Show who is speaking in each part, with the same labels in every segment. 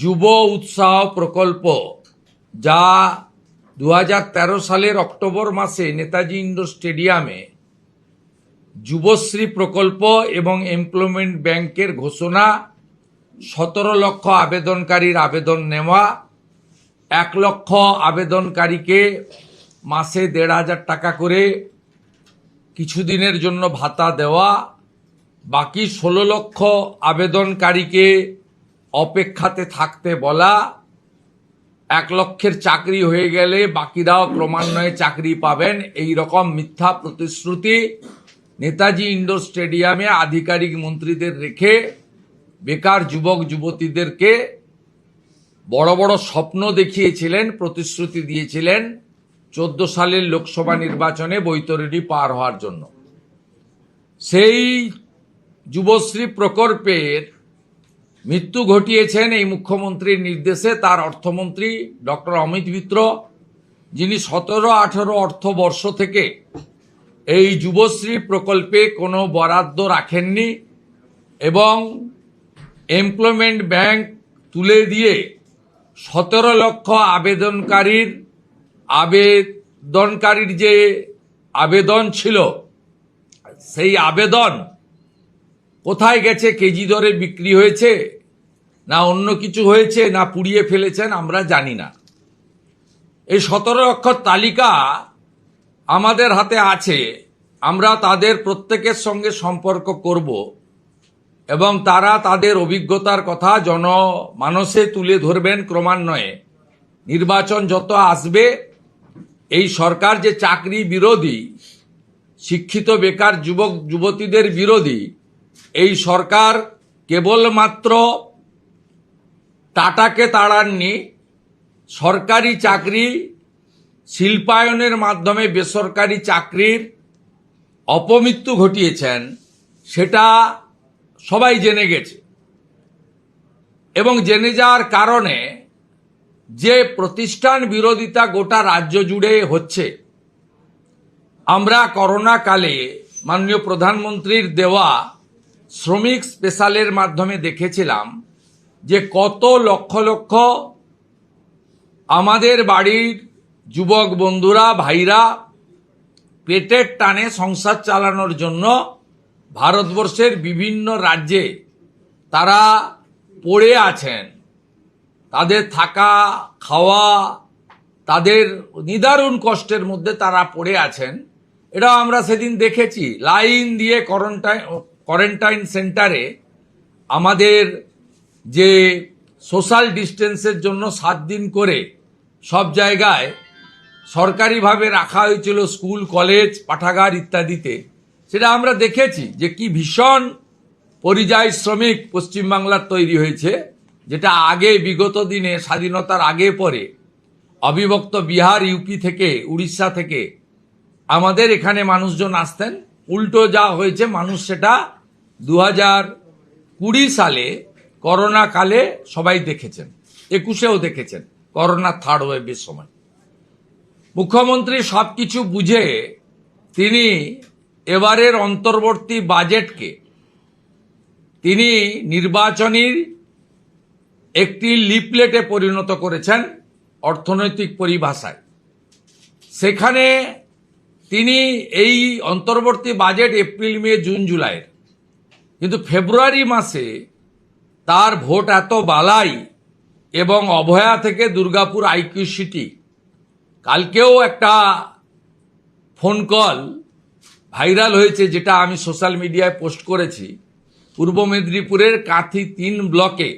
Speaker 1: যুব উৎসাহ প্রকল্প, যা দু হাজার তেরো সালের অক্টোবর মাসে নেতাজি ইন্ডোর স্টেডিয়ামে যুবশ্রী প্রকল্প এবং এমপ্লয়মেন্ট ব্যাংকের ঘোষণা, সতেরো লক্ষ আবেদনকারীর আবেদন নেওয়া, এক লক্ষ আবেদনকারীকে মাসে দেড় হাজার টাকা করে কিছুদিনের জন্য ভাতা দেওয়া, বাকি ষোলো লক্ষ আবেদনকারীকে অপেক্ষাতে থাকতে বলা, এক লক্ষের চাকরি হয়ে গেলে বাকিরাও ক্রমান্বয়ে চাকরি পাবেন। এই রকম মিথ্যা প্রতিশ্রুতি নেতাজি ইন্ডোর স্টেডিয়ামে আধিকারিক মন্ত্রীদের রেখে, বেকার যুবক যুবতীদেরকে বড় বড় স্বপ্ন দেখিয়েছিলেন, প্রতিশ্রুতি দিয়েছিলেন চোদ্দ সালের লোকসভা নির্বাচনে বৈতরণী পার হওয়ার জন্য। সেই যুবশ্রী প্রকল্পের মৃত্যু ঘটিয়েছেন এই মুখ্যমন্ত্রীর নির্দেশে তার অর্থমন্ত্রী ডক্টর অমিত মিত্র, যিনি সতেরো আঠেরো অর্থবর্ষ থেকে এই যুবশ্রী প্রকল্পে কোনো বরাদ্দ রাখেননি এবং এমপ্লয়মেন্ট ব্যাংক তুলে দিয়ে সতেরো লক্ষ আবেদনকারীর আবেদনকারীর যে আবেদন ছিল, সেই আবেদন কোথায় গেছে, কেজি দরে বিক্রি হয়েছে, না অন্য কিছু হয়েছে, না পুড়িয়ে ফেলেছেন, আমরা জানি না। এই সতেরো অক্ষর তালিকা আমাদের হাতে আছে, আমরা তাদের প্রত্যেকের সঙ্গে সম্পর্ক করব এবং তারা তাদের অভিজ্ঞতার কথা জনমানসে তুলে ধরবেন ক্রমান্বয়ে। নির্বাচন যত আসবে, এই সরকার যে চাকরি বিরোধী, শিক্ষিত বেকার যুবক, যুবতীদের বিরোধী এই সরকার কেবলমাত্র টাটাকে তাড়াননি, সরকারি চাকরি শিল্পায়নের মাধ্যমে বেসরকারি চাকরির অপমৃত্যু ঘটিয়েছেন, সেটা সবাই জেনে গেছে। এবং জেনে যাওয়ার কারণে যে প্রতিষ্ঠান বিরোধিতা গোটা রাজ্য জুড়ে হচ্ছে, আমরা করোনা কালে মাননীয় প্রধানমন্ত্রীর দেওয়া শ্রমিক স্পেশালের মাধ্যমে দেখেছিলাম যে কত লক্ষ লক্ষ আমাদের বাড়ির যুবক বন্ধুরা, ভাইরা পেটের টানে সংসার চালানোর জন্য ভারতবর্ষের বিভিন্ন রাজ্যে তারা পড়ে আছেন। তাদের থাকা, খাওয়া, তাদের নিদারুণ কষ্টের মধ্যে তারা পড়ে আছেন। এটা আমরা সেদিন দেখেছি। লাইন দিয়ে কোয়ারেন্টাইন কোয়ারেন্টাইন সেন্টারে আমাদের যে সোশ্যাল ডিস্টেন্সের জন্য সাত দিন করে সব জায়গায় সরকারিভাবে রাখা হয়েছিল স্কুল কলেজ পাঠাগার ইত্যাদিতে। সেটা আমরা দেখেছি যে কি ভীষণ পরিযায়ী শ্রমিক পশ্চিমবাংলার তৈরি হয়েছে, যেটা আগে, বিগত দিনে, স্বাধীনতার আগে পরে অবিভক্ত বিহার, ইউপি থেকে, উড়িষ্যা থেকে আমাদের এখানে মানুষজন আসতেন। উল্টো যা হয়েছে, মানুষ সেটা দু হাজার কুড়ি সালে করোনা কালে সবাই দেখেছেন, একুশেও দেখেছেন, করোনা থার্ড ওয়েভের সময়। মুখ্যমন্ত্রী সব কিছু বুঝে তিনি এবারের অন্তর্বর্তী বাজেটকে, তিনি নির্বাচনীর একটি লিপলেটে পরিণত করেছেন অর্থনৈতিক পরিভাষায়। সেখানে তিনি এই অন্তর্বর্তী বাজেট এপ্রিল, মে, জুন, জুলাইয়ের। কিন্তু ফেব্রুয়ারি মাসে তার ভোট এত বালাই এবং অভয়া থেকে দুর্গাপুর আইকিউ সিটি। কালকেও একটা ফোন কল ভাইরাল হয়েছে যেটা আমি সোশ্যাল মিডিয়ায় পোস্ট করেছি। পূর্ব মেদিনীপুরের কাঁথি তিন ব্লকে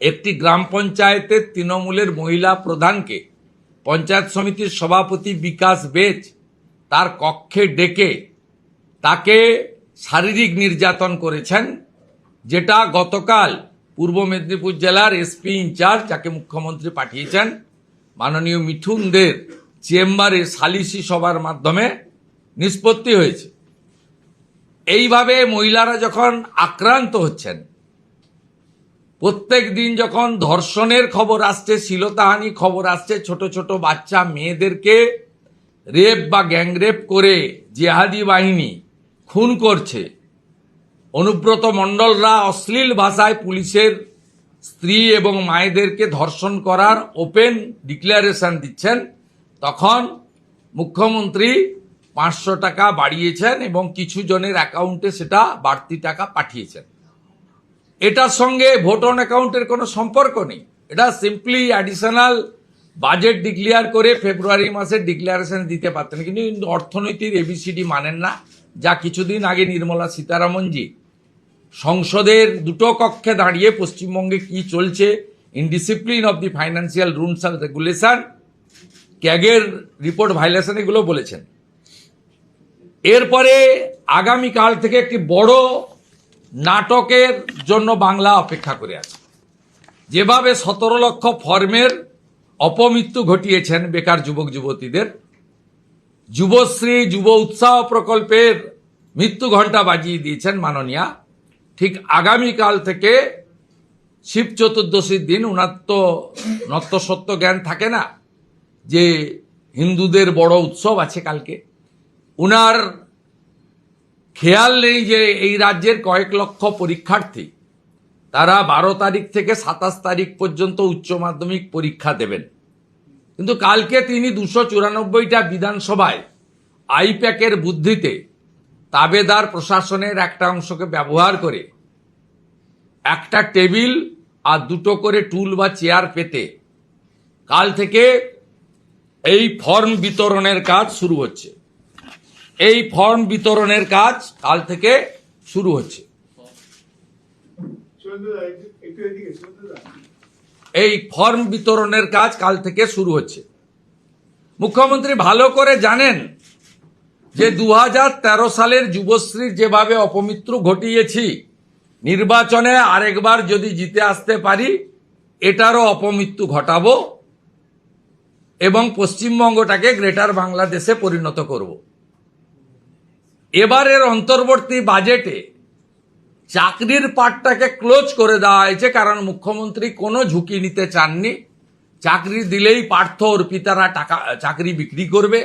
Speaker 1: একটি গ্রাম পঞ্চায়েতের তৃণমূলের মহিলা প্রধানকে পঞ্চায়েত সমিতির সভাপতি বিকাশ বেচ তার কক্ষে ডেকে তাকে শারীরিক নির্যাতন করেছেন, যেটা গতকাল পূর্ব মেদিনীপুর জেলার এসপি ইনচার্জ যাকে মুখ্যমন্ত্রী পাঠিয়েছেন, মাননীয় মিঠুনদের চেম্বারে সালিসি সভার মাধ্যমে নিষ্পত্তি হয়েছে। এইভাবে মহিলারা যখন আক্রান্ত হচ্ছেন, প্রত্যেক দিন যখন ধর্ষণের খবর আসছে, শিলতাহানি খবর আসছে, ছোট ছোট বাচ্চা মেয়েদেরকে রেপ বা গ্যাংরেপ করে জেহাদি বাহিনী খুন করছে। অনুব্রত মণ্ডলরা অশ্লীল ভাষায় পুলিশের স্ত্রী এবং মায়েদেরকে ধর্ষণ করার ওপেন ডিক্লারেশন দিচ্ছেন। তখন মুখ্যমন্ত্রী পাঁচশো টাকা বাড়িয়েছেন এবং কিছু জনের অ্যাকাউন্টে সেটা বাড়তি টাকা পাঠিয়েছেন। এটার সঙ্গে ভোট অন অ্যাকাউন্টের কোনো সম্পর্ক নেই। এটা সিম্পলি অ্যাডিশনাল বাজেট ডিক্লেয়ার করে ফেব্রুয়ারি মাসের ডিক্লারেশন দিতে পারতেন। কিন্তু অর্থনীতির এবিসিডি মানেন না। যা কিছুদিন আগে নির্মলা সীতারামনজি সংসদের দুটো কক্ষে দাঁড়িয়ে পশ্চিমবঙ্গে কি চলছে indiscipline of the financial rules and regulation ক্যাগের report violation এগুলো বলেছেন। এরপরে আগামীকাল থেকে একটি বড় নাটকের জন্য বাংলা অপেক্ষা করে আছে। যেভাবে সতেরো লক্ষ ফর্মের অপমৃত্যু ঘটিয়েছেন বেকার যুবক যুবতীদের। যুবশ্রী যুব উৎসাহ প্রকল্পের মৃত্যু ঘণ্টা বাজিয়ে দিয়েছেন মাননীয়া। ঠিক আগামীকাল থেকে শিব চতুর্দশীর দিন ওনার তো নত্যসত্য জ্ঞান থাকে না যে হিন্দুদের বড় উৎসব আছে কালকে। উনার খেয়াল নেই যে এই রাজ্যের কয়েক লক্ষ পরীক্ষার্থী তারা বারো তারিখ থেকে সাতাশ তারিখ পর্যন্ত উচ্চ মাধ্যমিক পরীক্ষা দেবেন। কিন্তু কালকে তিনি দুশো চুরানব্বইটা বিধানসভায় আইপ্যাকের বুদ্ধিতে তাবেদার প্রশাসনের একটা অংশকে ব্যবহার করে একটা টেবিল আর দুটো করে টুল বা চেয়ার পেতে কাল থেকে এই ফর্ম বিতরণের কাজ শুরু হচ্ছে। এই ফর্ম বিতরণের কাজ কাল থেকে শুরু হচ্ছে
Speaker 2: চন্দ্রদা একটু একটু এদিকে চন্দ্রদা
Speaker 1: এই ফর্ম বিতরণের কাজ কাল থেকে শুরু হচ্ছে। মুখ্যমন্ত্রী ভালো করে জানেন যে দু হাজার তেরো সালের যুবশ্রীর যেভাবে অপমৃত্যু ঘটিয়েছি, নির্বাচনে আরেকবার যদি জিতে আসতে পারি, এটারও অপমৃত্যু ঘটাবো এবং পশ্চিমবঙ্গটাকে গ্রেটার বাংলাদেশে পরিণত করব। এবারের অন্তর্বর্তী বাজেটে চাকরির পাটটাকে ক্লোজ করে দেওয়া হয়েছে, কারণ মুখ্যমন্ত্রী কোনো ঝুঁকি নিতে চাননি। চাকরি দিলেই পার্থ অর্পিতারা টাকা, চাকরি বিক্রি করবে।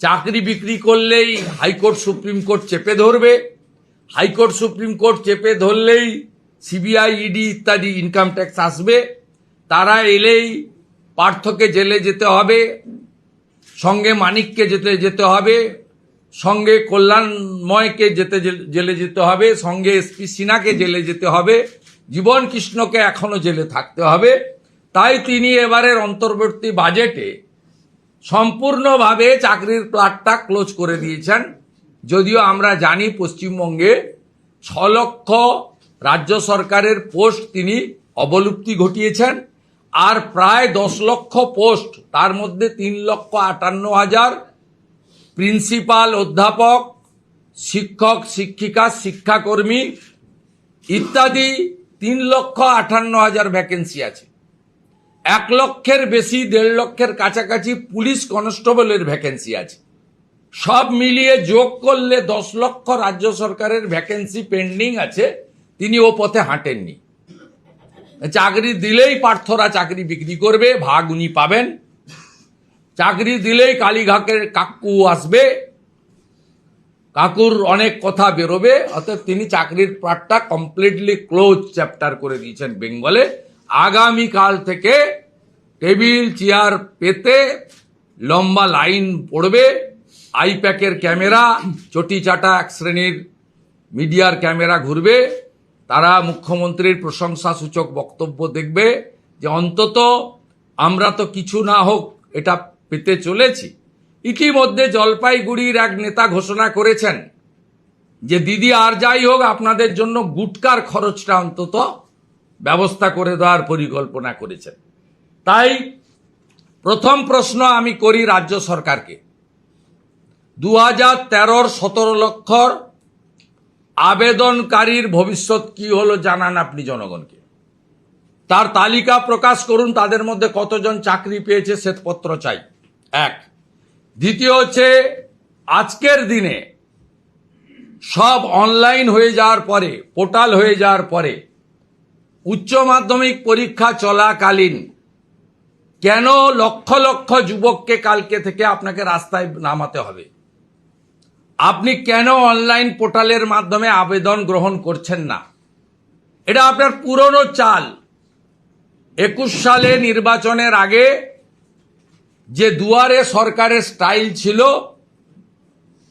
Speaker 1: চাকরি বিক্রি করলেই হাইকোর্ট, সুপ্রিম কোর্ট চেপে ধরবে। হাইকোর্ট, সুপ্রিম কোর্ট চেপে ধরলেই সিবিআই, ইডি ইত্যাদি ইনকাম ট্যাক্স আসবে। তারা এলেই পার্থকে জেলে যেতে হবে, সঙ্গে মানিককে যেতে যেতে হবে। সঙ্গে কল্যাণময়কে যেতে জেলে যেতে হবে, সঙ্গে এসপি সিনহাকে জেলে যেতে হবে, জীবন কৃষ্ণকে এখনও জেলে থাকতে হবে। তাই তিনি এবারের অন্তর্বর্তী বাজেটে সম্পূর্ণভাবে চাকরির প্লাটটা ক্লোজ করে দিয়েছেন। যদিও আমরা জানি পশ্চিমবঙ্গে ছ লক্ষ রাজ্য সরকারের পোস্ট তিনি অবলুপ্তি ঘটিয়েছেন, আর প্রায় দশ লক্ষ পোস্ট, তার মধ্যে তিন লক্ষ আটান্ন হাজার প্রিন্সিপাল অধ্যাপক, শিক্ষক, শিক্ষিকা, শিক্ষাকর্মী ইত্যাদি তিন লক্ষ আটান্ন হাজার ভ্যাকেন্সি আছে। এক লক্ষের বেশি, দেড় লক্ষের কাছাকাছি পুলিশ কনস্টেবলের ভ্যাকেন্সি আছে। সব মিলিয়ে যোগ করলে দশ লক্ষ রাজ্য সরকারের ভ্যাকেন্সি পেন্ডিং আছে। তিনি ও পথে হাঁটেননি। চাকরি দিলেই পার্থরা চাকরি বিক্রি করবে, ভাগ উনি পাবেন। চাকরি দিলেই কালীঘাটের কাকু আসবে। কাকুর অনেক কথা বেরোবে অর্থাৎ তিনি চাকরির পার্টটা কমপ্লিটলি ক্লোজ চ্যাপ্টার করে দিয়েছেন বেঙ্গলে। আগামীকাল থেকে টেবিল, চেয়ার পেতে লম্বা লাইন পড়বে। আইপ্যাকের ক্যামেরা, চটি চাটা এক শ্রেণির মিডিয়ার ক্যামেরা ঘুরবে। তারা মুখ্যমন্ত্রীর প্রশংসা সূচক বক্তব্য দেখবে যে অন্তত আমরা তো কিছু না হোক, এটা পেতে চলেছি। ইতিমধ্যে জলপাইগুড়ির এক নেতা ঘোষণা করেছেন যে, দিদি, আর যাই হোক, আপনাদের জন্য গুটকার খরচটা অন্তত ব্যবস্থা করে দেওয়ার পরিকল্পনা করেছেন। তাই প্রথম প্রশ্ন আমি করি রাজ্য সরকারকে। দু হাজার তেরোর সতেরো লক্ষর আবেদনকারীর ভবিষ্যৎ কি হলো জানান আপনি জনগণকে। তার তালিকা প্রকাশ করুন, তাদের মধ্যে কতজন চাকরি পেয়েছে শ্বেতপত্র চাই। এক। দ্বিতীয় হচ্ছে, আজকের দিনে সব অনলাইন হয়ে যাওয়ার পরে পোর্টাল হয়ে যাওয়ার পরে, উচ্চ মাধ্যমিক পরীক্ষা চলাকালীন কেন লক্ষ লক্ষ যুবককে কালকে থেকে আপনাকে রাস্তায় নামাতে হবে? আপনি কেন অনলাইন পোর্টালের মাধ্যমে আবেদন গ্রহণ করছেন না? এটা আপনার পুরনো চাল। একুশ সালে নির্বাচনের আগে যে দুয়ারে সরকারের স্টাইল ছিল,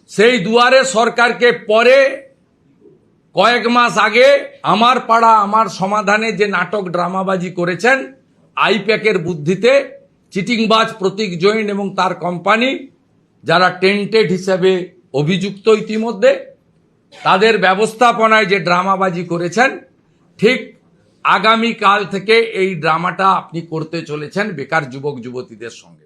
Speaker 1: সেই দুয়ারে সরকারকে পরে কয়েক মাস আগে আমার পাড়া, আমার সমাধানে যে নাটক ড্রামাবাজি করেছেন, আইপ্যাকের বুদ্ধিতে চিটিংবাজ প্রতীক জৈন এবং তার কোম্পানি যারা টেন্টেড হিসেবে অভিযুক্ত ইতিমধ্যে, তাদের ব্যবস্থাপনায় যে ড্রামাবাজি করেছেন, ঠিক আগামী কাল থেকে এই ড্রামাটা আপনি করতে চলেছেন বেকার যুবক যুবতীদের সঙ্গে।